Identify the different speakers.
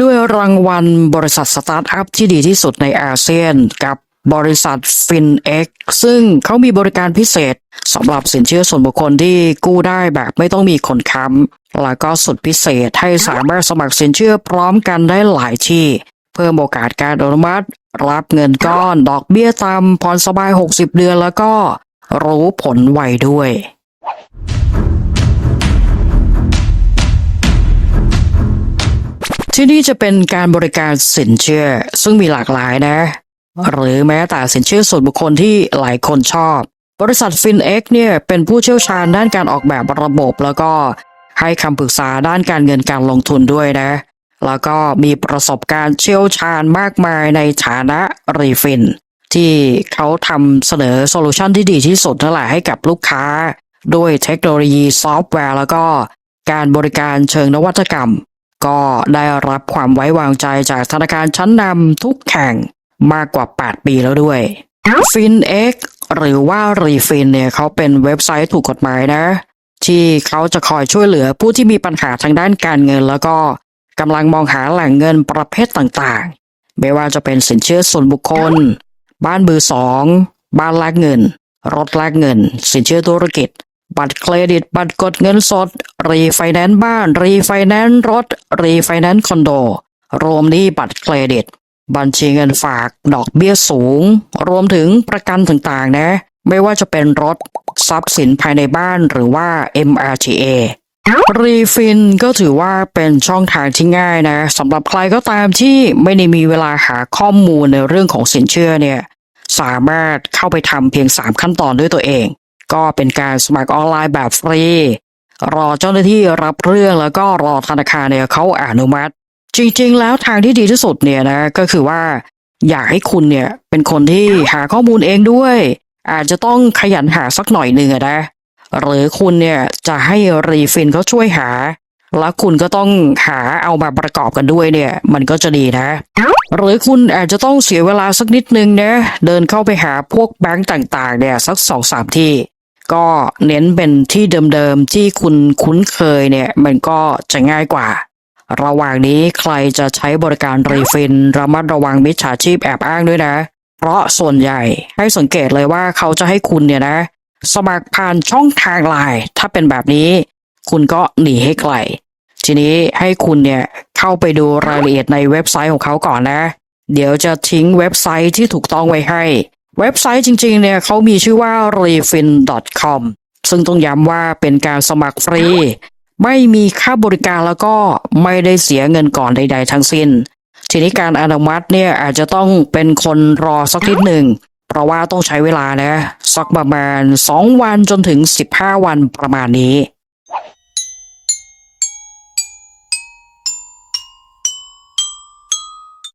Speaker 1: ด้วยรางวัลบริษัทสตาร์ทอัพที่ดีที่สุดในอาเซียนกับบริษัท FinX ซึ่งเขามีบริการพิเศษสำหรับสินเชื่อส่วนบุคคลที่กู้ได้แบบไม่ต้องมีคนค้ำแล้วก็สุดพิเศษให้สามารถสมัครสินเชื่อพร้อมกันได้หลายที่ เพิ่มโอกาสการอนุมัติ รับเงินก้อน ดอกเบี้ยต่ำผ่อนสบาย 60 เดือนแล้วก็รู้ผลไวด้วย ที่นี่จะเป็นการบริการสินเชื่อ ซึ่งมีหลากหลายนะ หรือแม้แต่สินเชื่อส่วนบุคคลที่หลายคนชอบ บริษัท FinX เนี่ยเป็นผู้เชี่ยวชาญด้านการออกแบบระบบ แล้วก็ให้คำปรึกษาด้านการเงินการลงทุนด้วยนะ แล้วก็มีประสบการณ์เชี่ยวชาญมากมายในฐานะรีฟิน ที่เขาทำเสนอโซลูชันที่ดีที่สุดนั่นแหละให้กับลูกค้า ด้วยเทคโนโลยีซอฟต์แวร์ แล้วก็การบริการเชิงนวัตกรรม ก็ได้รับความไว้วางใจจากธนาคารชั้นนำทุกแห่งมากกว่า 8 ปีแล้วด้วย FinX หรือว่า Refin เนี่ยเขาเป็นเว็บไซต์ถูกกฎหมายนะ ที่เขาจะคอยช่วยเหลือผู้ที่มีปัญหาทางด้านการเงิน แล้วก็กำลังมองหาแหล่งเงินประเภทต่างๆ ไม่ว่าจะเป็นสินเชื่อส่วนบุคคล บ้านมือสอง บ้านแลกเงิน รถแลกเงิน สินเชื่อธุรกิจ บัตรเครดิต บัตรกดเงินสด รีไฟแนนซ์บ้าน รีไฟแนนซ์รถ รีไฟแนนซ์คอนโด รวมนี้บัตรเครดิต บัญชีเงินฝากดอกเบี้ยสูง รวมถึงประกันต่างๆ นะ ไม่ว่าจะเป็นรถทรัพย์สินภายในบ้านหรือว่า MRTA รีฟินก็ถือว่าเป็นช่องทางที่ง่ายนะสำหรับใครก็ตามที่ไม่ได้มีเวลาหาข้อมูลในเรื่องของสินเชื่อเนี่ย สามารถเข้าไปทำเพียง 3 ขั้นตอนด้วยตัวเอง ก็เป็นการสมัครออนไลน์แบบฟรี รอเจ้าหน้าที่รับเรื่องแล้วก็รอธนาคารเนี่ยเขาอนุมัติ จริงๆ แล้วทางที่ดีที่สุดเนี่ยนะก็คือว่า อยากให้คุณเนี่ยเป็นคนที่หาข้อมูลเองด้วย อาจจะต้องขยันหาสักหน่อยหนึ่งอะนะหรือคุณเนี่ยจะให้รีฟินเขาช่วยหา แล้วคุณก็ต้องหาเอามาประกอบกันด้วยเนี่ย มันก็จะดีนะ หรือคุณอาจจะต้องเสียเวลาสักนิดนึงนะ เดินเข้าไปหาพวกแบงก์ต่างๆ เนี่ย สักสองสามที่ ก็เน้นเป็นที่เดิมๆที่คุณคุ้นเคยเนี่ยมันก็จะง่ายกว่า ระหว่างนี้ใครจะใช้บริการรีฟินระมัดระวังมิจฉาชีพแอบอ้างด้วยนะ เพราะส่วนใหญ่ให้สังเกตเลยว่าเขาจะให้คุณเนี่ยนะ สมัครผ่านช่องทางไลน์ถ้าเป็นแบบนี้ คุณก็หนีให้ไกล ทีนี้ให้คุณเนี่ยเข้าไปดูรายละเอียดในเว็บไซต์ของเขาก่อนนะ เดี๋ยวจะทิ้งเว็บไซต์ที่ถูกต้องไว้ให้ เว็บไซต์จริงๆเนี่ยเขามีชื่อว่า refin.com ซึ่งต้องย้ำว่าเป็นการสมัครฟรี ไม่มีค่าบริการแล้วก็ไม่ได้เสียเงินก่อนใด ๆ ทั้งสิ้น ทีนี้การอนุมัติเนี่ยอาจจะต้องเป็นคนรอสักนิดหนึ่ง เพราะว่าต้องใช้เวลานะ สักประมาณ 2 วันจนถึง 15 วันประมาณนี้